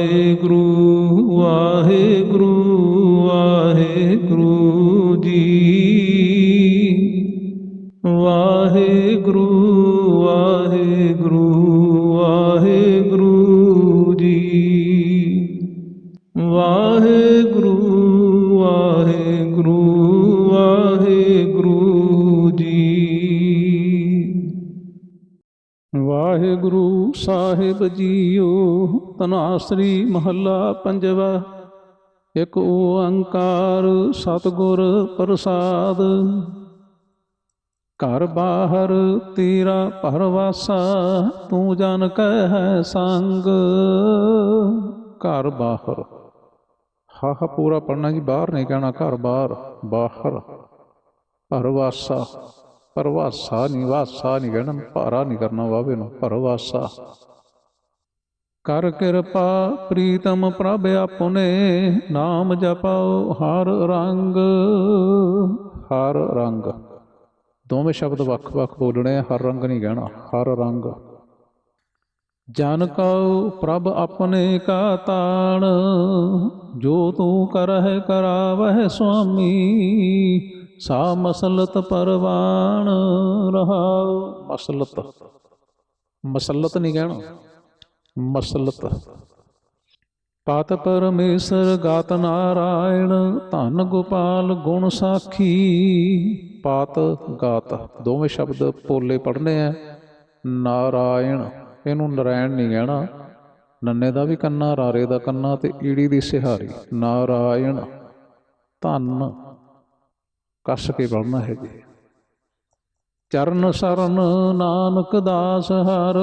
ਵਾਹਿਗੁਰੂ ਸਾਹਿਬ JIO, ਤਨਾਸਰੀ ਮਹੱਲਾ ਪੰਜਵਾ। ਇੱਕ ਓੰਕਾਰ ਸਤਿਗੁਰ ਪ੍ਰਸਾਦ। ਘਰ ਬਾਹਰ ਤੇਰਾ ਪਰਵਾਸਾ, ਤੂੰ ਜਨ ਕਹਿ ਹੈ ਸੰਗ। ਘਰ ਬਾਹਰ। ਹਾ ਹਾ, ਪੂਰਾ ਪੜਨਾ ਜੀ, ਬਾਹਰ ਨਹੀਂ ਕਹਿਣਾ, ਘਰ ਬਾਹਰ ਬਾਹਰ। ਪਰਵਾਸਾ। ਪਰਵਾਸਾ ਨਿਵਾਸਾ ਨਹੀਂ ਕਹਿਣਾ ਭਾਰਾ ਨਹੀਂ ਕਰਨਾ ਵਾਵੇ ਨੂੰ ਪਰਵਾਸਾ ਕਰ ਕਿਰਪਾ ਪ੍ਰੀਤਮ ਪ੍ਰਭ ਆਪਨੇ, ਨਾਮ ਜਪਾਓ ਹਰ ਰੰਗ। ਹਰ ਰੰਗ। ਦੋਵੇਂ ਸ਼ਬਦ ਵੱਖ-ਵੱਖ ਬੋਲਣੇ ਹਰ ਰੰਗ ਨਹੀਂ ਕਹਿਣਾ ਹਰ ਰੰਗ। ਜਨ ਕਉ ਪ੍ਰਭ ਆਪਣੇ ਕਾ ਤਾਣ, ਜੋ ਤੂੰ ਕਰਹਿ ਕਰਾਵਹਿ ਸੁਆਮੀ। ਸਾ ਮਸਲਤ ਪਰਵਾਣ ਰਹਾਉ। ਮਸਲਤ। ਮਸਲਤ ਨਹੀਂ ਕਹਿਣਾ। ਮਸਲਤ। ਪਾਤ ਪਰਮੇਸ਼ਰ ਗਾਤ ਨਾਰਾਇਣ, ਧਨ ਗੋਪਾਲ ਗੁਣ ਸਾਖੀ। ਪਾਤ ਗਾਤ। ਦੋਵੇਂ ਸ਼ਬਦ ਪੋਲੇ ਪੜਨੇ ਆ। ਨਾਰਾਇਣ, ਇਹਨੂੰ ਨਰਾਇਣ ਨਹੀਂ ਕਹਿਣਾ। ਨੰਨੇ ਦਾ ਵੀ ਕੰਨਾ, ਰਾਰੇ ਦਾ ਕੰਨਾ ਤੇ ਈੜੀ ਦੀ ਸਿਹਾਰੀ। ਨਾਰਾਇਣ, ਧੰਨ ਕੱਸ ਕੇ ਪੜਨਾ ਹੈ ਜੀ। ਚਰਨ ਸਰਨ ਨਾਨਕ ਦਾਸ ਹਰ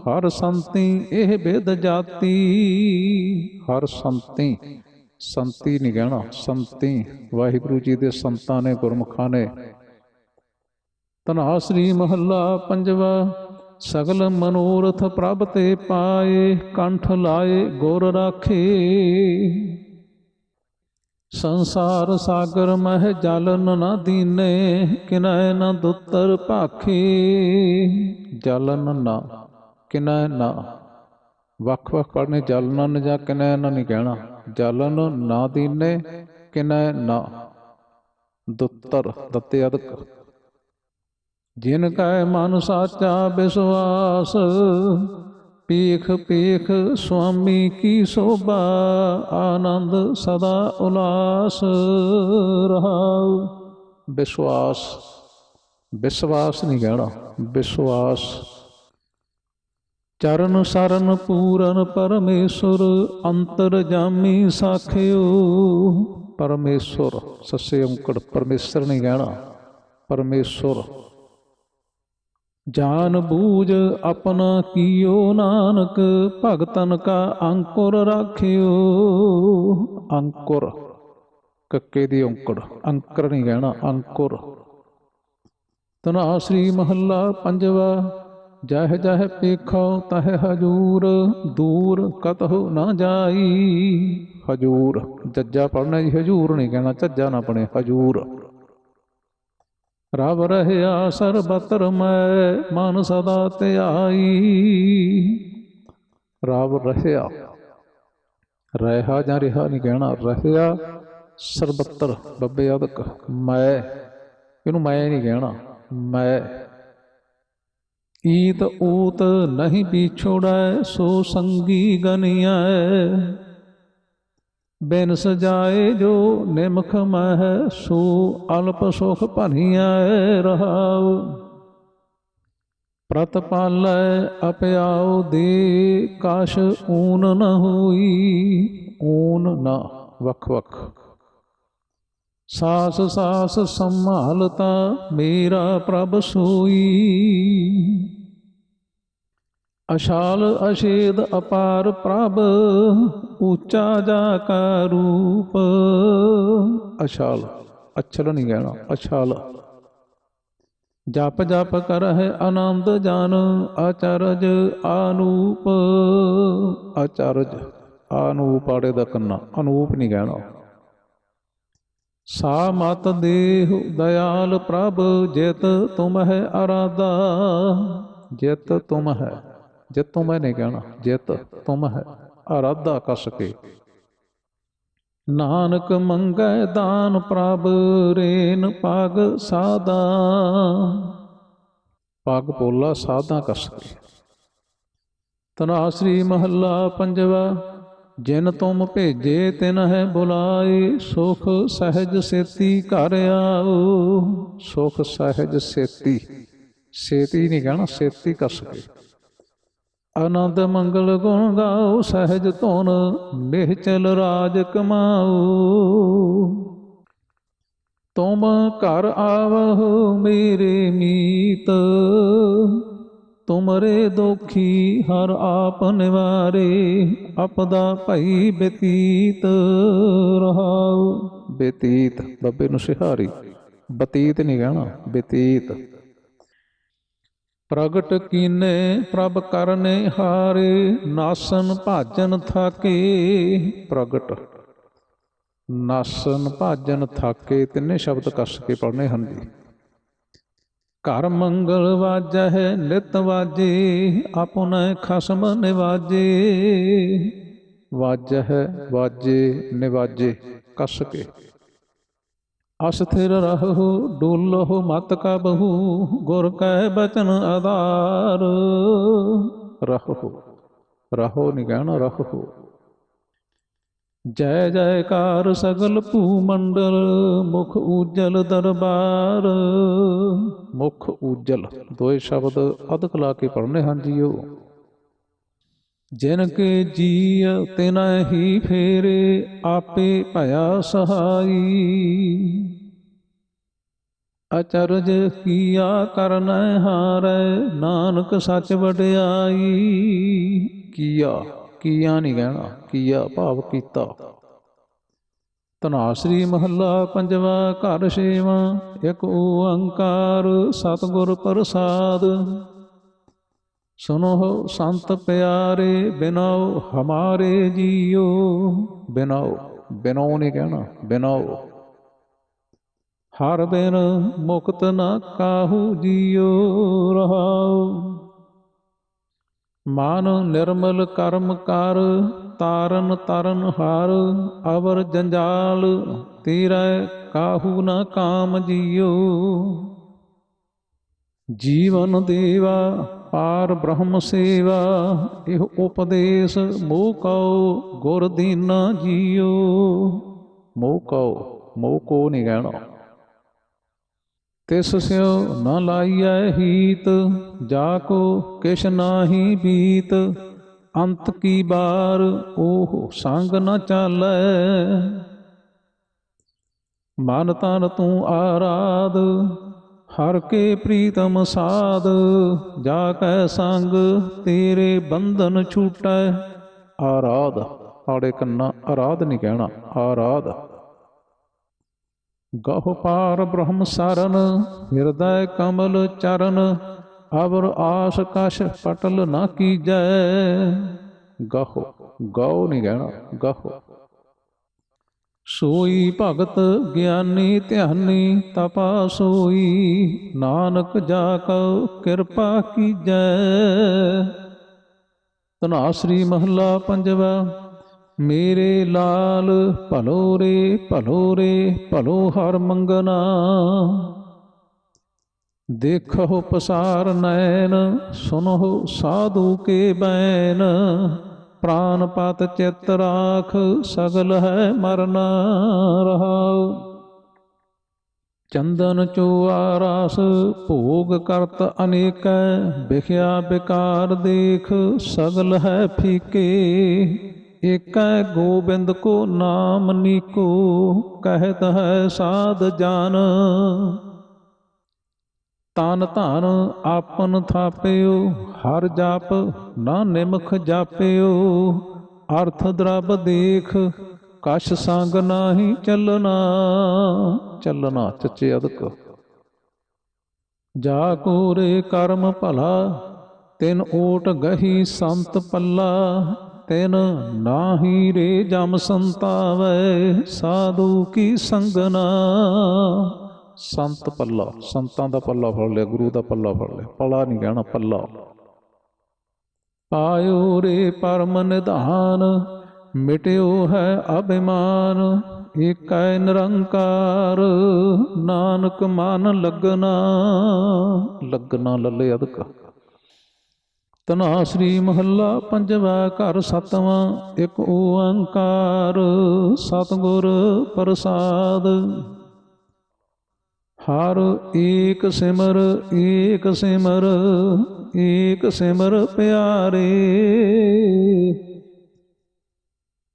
ਹਰ ਸੰਤੀ ਇਹ ਬਿਦ ਜਾਤੀ। ਹਰ ਸੰਤੀ ਸੰਤੀ ਨਹੀਂ ਕਹਿਣਾ, ਸੰਤੀ। ਵਾਹਿਗੁਰੂ ਜੀ ਦੇ ਸੰਤਾਂ ਨੇ ਗੁਰਮੁਖਾਂ ਨੇ। ਤਨਹਾ ਸ੍ਰੀ ਮਹੱਲਾ ਪੰਜਵਾ, ਸਗਲ ਮਨੋਰਥ ਪ੍ਰਭ ਤੇ ਪਾਏ, ਕੰਠ ਲਾਏ ਗੁਰ ਰਾਖੇ। ਸੰਸਾਰ ਸਾਗਰ ਮਹਿ ਜਲਨ ਨ ਦੀਨੇ, ਕਿਨੈ ਨ ਦੁੱਤਰ ਭਾਖੇ। ਜਲਨ ਨ ਕਿਨੈ ਨ। ਵੱਖ ਵੱਖ ਪੜਨੇ ਜਲਨ ਜਾਂ ਕਿਨੈ ਨ ਨਹੀਂ ਕਹਿਣਾ। ਜਲਨ ਨਾ ਦੀਨੇ, ਕਿਨੈ ਨ। ਦੁੱਤਰ, ਦਿੱਤੇ ਅਦਕ। ਜਿਨ ਕੈ ਮਨ ਸਾਚਾ ਵਿਸ਼ਵਾਸ ਪੇਖ ਪੇਖ ਸੁਆਮੀ ਕੀ ਸੋਭਾ, ਆਨੰਦ ਸਦਾ ਉਲਾਸ ਰਹਾਉ। ਵਿਸ਼ਵਾਸ ਵਿਸ਼ਵਾਸ ਨਹੀਂ ਕਹਿਣਾ ਵਿਸ਼ਵਾਸ ਚਰਨ ਸਰਨ ਪੂਰਨ ਪਰਮੇਸ਼ਰ, ਅੰਤਰ ਜਾਮੀ ਸਾਖਿਓ। ਪਰਮੇਸ਼ਰ, ਸੱਸੇ ਅੰਕੜ, ਪਰਮੇਸ਼ਰ ਨਹੀਂ ਕਹਿਣਾ, ਪਰਮੇਸ਼ਰ। ਜਾਨ ਬੂਝ ਆਪਣਾ ਕੀਓ, ਨਾਨਕ, ਭਗਤਨ ਕਾ ਅੰਕੁਰ ਰਾਖਿਓ। ਅੰਕੁਰ, ਕੱਕੇ ਦੀ ਔਂਕੜ, ਅੰਕਰ ਨਹੀਂ ਕਹਿਣਾ ਅੰਕੁਰ। ਤਨਾ ਸ੍ਰੀ ਮਹੱਲਾ ਪੰਜਵਾ, ਜਹ ਜਹ ਪੇਖੋ ਤਹ ਹਜੂਰ, ਦੂਰ ਕਤਹੁ ਨਾ ਜਾਈ। ਹਜੂਰ, ਜੱਜਾ ਪੜਨਾ ਜੀ, ਹਜੂਰ ਨਹੀਂ ਕਹਿਣਾ, ਝੱਜਾ ਨਾ ਪੜੇ ਹਜੂਰ। ਰਬ ਰਹਿਆ ਸਰਬਤਰ ਮੈਂ, ਮਨ ਸਦਾ ਧਿਆਈ ਰਬ ਰਹਿਆ। ਰਹਿਆ ਜਾਂ ਰਿਹਾ ਨਹੀਂ ਕਹਿਣਾ। ਰਹਿਆ ਸਰਬਤਰ, ਬੱਬੇ ਅਦਕ, ਮੈਂ। ਇਹਨੂੰ ਮੈਂ ਨਹੀਂ ਕਹਿਣਾ। ਮੈਂ। ਈਤ ਊਤ ਨਹੀਂ ਵਿਛੋੜੈ ਸੋ ਸੰਗੀ ਗਨਿਆ ਬਿਨ ਸਜਾਏ ਜੋ ਨਿਮਖ ਮਹਿ, ਸੋ ਅਲਪ ਸੁਖ ਭਨੀਐ ਰਹਾਉ। ਪ੍ਰਤ ਅਪਿਆਉ ਦੇ ਕਾਸ਼ ਊਨ ਨ ਹੋਈ, ਊਨ ਨ ਵਖ ਵਖ। ਸਾਸ ਸਾਸ ਸੰਭਾਲਤਾ ਮੇਰਾ ਪ੍ਰਭ ਸੋਈ। ਅਸ਼ਾਲ ਅਸ਼ੇਦ ਅਪਾਰ ਪ੍ਰਭ, ਉੱਚਾ ਜਾ ਕਾ ਰੂਪ। ਅਸ਼ਾਲ, ਅਛਲ ਨਹੀਂ ਕਹਿਣਾ, ਅਸ਼ਾਲ। ਜਪ ਜਪ ਕਰ ਹੈ ਆਨੰਦ ਜਾਨ, ਆਚਰਜ ਆਨੂਪ। ਆਚਰਜ ਆਨੂਪ ਆੜੇ ਦਾ ਕੰਨਾ, ਅਨੂਪ ਨਹੀਂ ਕਹਿਣਾ। ਸਾ ਮਤ ਦੇਹ ਦਇਆਲ ਪ੍ਰਭ, ਜਿਤ ਤੁਮ ਹੈ ਅਰਾਦਾ ਜਿਤ ਤੁਮ ਹੈ ਜਿਤ ਤੁਮ ਹੈ ਕਹਿਣਾ ਜਿਤ ਤੁਮ ਹੈ, ਅਰਾਧਾ ਕਸ ਕੇ। ਨਾਨਕ ਮੰਗੈ ਦਾਨ ਪ੍ਰਭ, ਰੇਨ ਪਗ ਸਾਦਾ ਪਗ ਪੋਲਾ ਸਾਦਾ ਕਸ ਕੇ। ਤਨਾਸਰੀ ਮਹੱਲਾ ਪੰਜਵਾ, ਜਿਨ ਤੁਮ ਭੇਜੇ ਤਿਨ ਹੈ ਬੁਲਾਏ, ਸੁਖ ਸਹਿਜ ਸੇਤੀ ਘਰ ਆਓ। ਸੁਖ ਸਹਿਜ ਸੇਤੀ ਸੇਤੀ ਨਹੀਂ ਕਹਿਣਾ, ਸੇਤੀ ਕਸ ਕੇ। ਆਨੰਦ ਮੰਗਲ ਗੁਣ ਗਾਓ, ਸਹਿਜ ਧੁਨ ਨਿਹਚਲ ਰਾਜ ਕਮਾਓ। ਤੁਮ ਘਰ ਆਵਹੁ ਮੇਰੇ ਮੀਤ, ਤੁਮਰੇ ਦੁਖੀ ਹਰ ਆਪ ਨਿਵਾਰੇ, ਆਪਦਾ ਭਈ ਬਤੀਤ ਰਹਾਉ ਬਤੀਤ, ਬੱਬੇ ਨੂੰ ਸਿਹਾਰੀ। ਬਤੀਤ ਨਹੀਂ ਕਹਿਣਾ, ਬਤੀਤ। ਪ੍ਰਗਟ ਕੀਨੇ ਪ੍ਰਭ ਕਰਨੇ ਹਾਰੇ, ਨਾਸਨ ਭਾਜਨ ਥਾਕੇ ਪ੍ਰਗਟ। ਨਾਸਨ ਭਾਜਨ ਥਾਕੇ ਤਿੰਨੇ ਸ਼ਬਦ ਕੱਸ ਕੇ ਪੜਨੇ ਹਨ ਜੀ। ਘਰ ਮੰਗਲ ਵਾਜੈ, ਨਿਤ ਵਾਜੇ, ਆਪੁਨੈ ਖਸਮ ਨਿਵਾਜੇ। ਵਾਜੈ, ਵਾਜੇ, ਨਿਵਾਜੇ, ਕਸ ਕੇ। ਅਸਥਿਰ ਰਹੋ ਡੋਲਹੁ ਮਤ ਕਬਹੂ ਗੁਰ ਕੈ ਬਚਨ ਆਧਾਰ। ਰਹੋ ਰਹੋ ਨਹੀਂ ਰਹੋ। ਜੈ ਜੈਕਾਰ ਸਗਲ ਭੂ ਮੰਡਲ, ਮੁਖ ਉਜਲ ਦਰਬਾਰ। ਮੁਖ ਉਜਲ ਦੋਏ ਸ਼ਬਦ ਅਧਕ ਲਾ ਕੇ ਪੜਨੇ ਹਨ ਜੀਓ। ਜਿਨ ਕੇ ਜੀਅ ਤਿਨਾ ਹੀ ਫੇਰੇ, ਆਪੇ ਭਇਆ ਸਹਾਈ। ਅਚਰਜ ਕੀਆ ਕਰਨ ਹਾਰੈ, ਨਾਨਕ ਸੱਚ ਵਡਿਆਈ। ਕੀਆ ਕੀਆ ਨਹੀਂ ਕਹਿਣਾ, ਕੀਆ ਭਾਵ ਕੀਤਾ। ਤਨਾਸ਼ਰੀ ਮਹੱਲਾ ਪੰਜਵਾ, ਘਰ ਛੇਵਾ, ਇੱਕ ਓੰਕਾਰ ਸਤਿਗੁਰ ਪ੍ਰਸਾਦ। ਸੁਨੋ ਸੰਤ ਪਿਆਰੇ ਬਿਨਾਓ ਹਮਾਰੇ ਜੀਓ। ਬਿਨਾਓ ਬਿਨਾਓ ਨਹੀਂ ਕਹਿਣਾ ਬਿਨਾਓ ਹਰ ਬਿਨ ਮੁਕਤ ਨਾ ਕਾਹੂ ਜੀਓ ਰਹਾਉ। ਮਨ ਨਿਰਮਲ ਕਰਮ ਕਰ, ਤਾਰਨ ਤਰਨ ਹਾਰ। ਅਵਰ ਜੰਜਾਲ ਤੇਰਾ ਕਾਹੂ ਨਾ ਕਾਮ ਜੀਓ। ਜੀਵਨ ਦੇਵਾ ਪਾਰ ਬ੍ਰਹਮ ਸੇਵਾ, ਇਹ ਉਪਦੇਸ਼ ਮੋਹ ਕਉ, ਗੁਰ ਦੀਨਾ ਜੀਓ ਮੋਹ ਕਉ, ਮੋਹ ਕੋ ਨਹੀਂ ਕਹਿਣਾ ਤਿਸ ਸਿਓ ਨ ਲਾਈਐ ਹੀਤ, ਜਾ ਕੋ ਕਿਛ ਨਾਹੀ ਬੀਤ। ਅੰਤ ਕੀ ਬਾਰ ਉਹ ਸੰਗ ਨ ਚਾਲੈ। ਮਨ ਤਨ ਤੂੰ ਆਰਾਧ ਹਰ ਕੇ ਪ੍ਰੀਤਮ ਸਾਧ, ਜਾ ਕੈ ਸੰਗ, ਤੇਰੇ ਬੰਧਨ ਛੂਟੈ। ਆਰਾਧ ਆੜੇ ਕੰਨਾ, ਆਰਾਧ ਨਹੀਂ ਕਹਿਣਾ, ਆਰਾਧ। ਗਹੁ ਪਾਰ ਬ੍ਰਹਮ ਸਰਨ ਹਿਰਦੈ ਕਮਲ ਚਰਨ, ਅਵਰ ਆਸ ਕਸ਼ ਪਟਲ ਨਾ ਕੀਜੈ। ਗਹੁ ਗਉ ਨਹੀਂ ਕਹਿਣਾ, ਗਹੁ। ਸੋਈ ਭਗਤ ਗਿਆਨੀ ਧਿਆਨੀ ਤਪਾ ਸੋਈ। ਨਾਨਕ ਜਾ ਕਉ ਕਿਰਪਾ ਕੀਜੈ। ਧਨਾਸਰੀ ਮਹੱਲਾ ਪੰਜਵਾ, ਮੇਰੇ ਲਾਲ ਭਲੋ ਰੇ ਭਲੋ ਰੇ ਭਲੋ ਹਰ ਮੰਗਨਾ ਦੇਖੋ ਪਸਾਰ ਨੈਣ ਸੁਨੋ ਸਾਧੂ ਕੇ ਬੈਨ ਪ੍ਰਾਨ ਪਤ ਚਿਤ ਰਾਖ ਸਗਲ ਹੈ ਮਰਨਾ ਰਹਾਉ। ਚੰਦਨ ਚੋਆ ਰਸ ਭੋਗ ਕਰਤ ਅਨੇਕੈ, ਬਿਖਿਆ ਵਿਕਾਰ ਦੇਖ ਸਗਲ ਹੈ ਫੀਕੇ। ਏਕੈ ਗੋਬਿੰਦ ਕੋ ਨਾਮ ਨੀਕੋ, ਕਹਿਤ ਹੈ ਸਾਧ ਜਨ। ਤਨ ਧਨ ਆਪਨ ਥਾਪਿਓ, ਹਰ ਜਾਪ ਨਾ ਨਿਮਖ ਜਾਪਿਓ। ਅਰਥ ਦਰਬ ਦੇਖ, ਕਛ ਸੰਗ ਨਾਹੀ ਚੱਲਣਾ। ਚੱਲਣਾ ਚੱਚੇ ਅਦਕ। ਜਾ ਕੋਰੇ ਕਰਮ ਭਲਾ, ਤਿਨ ਓਟ ਗਹੀ ਸੰਤ ਪੱਲਾ। ਤਿਨ ਨਾਹੀ ਰੇ ਜਮ ਸੰਤਾਵੈ, ਸਾਧੂ ਕੀ ਸੰਗਨਾ। ਸੰਤ ਪੱਲਾ, ਸੰਤਾਂ ਦਾ ਪੱਲਾ ਫੜ ਲਿਆ, ਗੁਰੂ ਦਾ ਪੱਲਾ ਫੜ ਲਿਆ, ਪੱਲਾ ਨਹੀਂ ਕਹਿਣਾ, ਪੱਲਾ। ਪਾਇਓ ਰੇ ਪਰਮ ਨਿਧਾਨ, ਮਿਟਿਓ ਹੈ ਅਭਿਮਾਨ, ਏਕੈ ਨਿਰੰਕਾਰ, ਨਾਨਕ ਮਨ ਲੱਗਣਾ ਲਗਨਾ ਲੱਲੇ ਅਦਕ। ਤਨਾ ਸ੍ਰੀ ਮਹੱਲਾ ਪੰਜਵਾ ਘਰ ਸਤਵਾਂ, ਇੱਕ ਓੰਕਾਰ, ਸਤਿਗੁਰ ਪ੍ਰਸਾਦ। ਹਰ ਏਕ ਸਿਮਰ ਏਕ ਸਿਮਰ ਏਕ ਸਿਮਰ ਪਿਆਰੇ।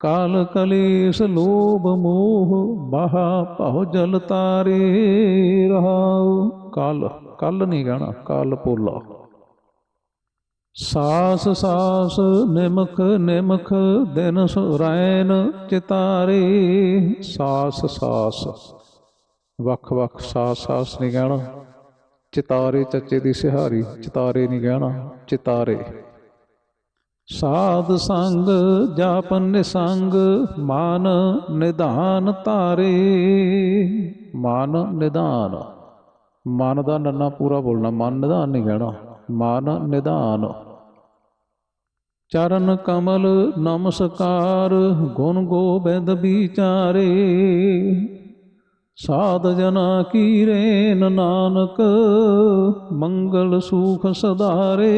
ਕਾਲ ਕਲੇਸ਼, ਲੋਭ, ਮੋਹ ਬਾਹਾ ਭਉ, ਜਲ ਤਾਰੇ ਰਹਾਉ। ਕਾਲ, ਕੱਲ ਨਹੀਂ ਗਾਣਾ, ਕਾਲ ਪੋਲਾ। ਸਾਸ ਸਾਸ, ਨਿਮਖ ਨਿਮਖ, ਦਿਨ ਸੁਰੈਨ ਚਿਤਾਰੇ। ਸਾਸ ਸਾਸ। ਵੱਖ ਵੱਖ ਸਾਸ ਸਾਸ ਨਹੀਂ ਕਹਿਣਾ। ਚਿਤਾਰੇ ਚੱਚੇ ਦੀ ਸਿਹਾਰੀ, ਚਿਤਾਰੇ ਨਹੀਂ ਕਹਿਣਾ, ਚਿਤਾਰੇ। ਸਾਧ ਸੰਗ ਜਪ ਨਿਸੰਗ, ਮਨ ਨਿਧਾਨ ਧਾਰੇ। ਮਨ ਨਿਧਾਨ। ਮਨ ਦਾ ਨੰਨਾ ਪੂਰਾ ਬੋਲਣਾ, ਮਨ ਨਿਧਾਨ ਨਹੀਂ ਕਹਿਣਾ। ਮਨ ਨਿਧਾਨ। ਚਰਨ ਕਮਲ ਨਮਸਕਾਰ, ਗੁਣ ਗੋਬਿੰਦ ਵਿਚਾਰੇ। ਸਾਧ ਜਨਾ ਕੀ ਰੇਨ ਨਾਨਕ ਮੰਗਲ ਸੁਖ ਸਦਾਰੇ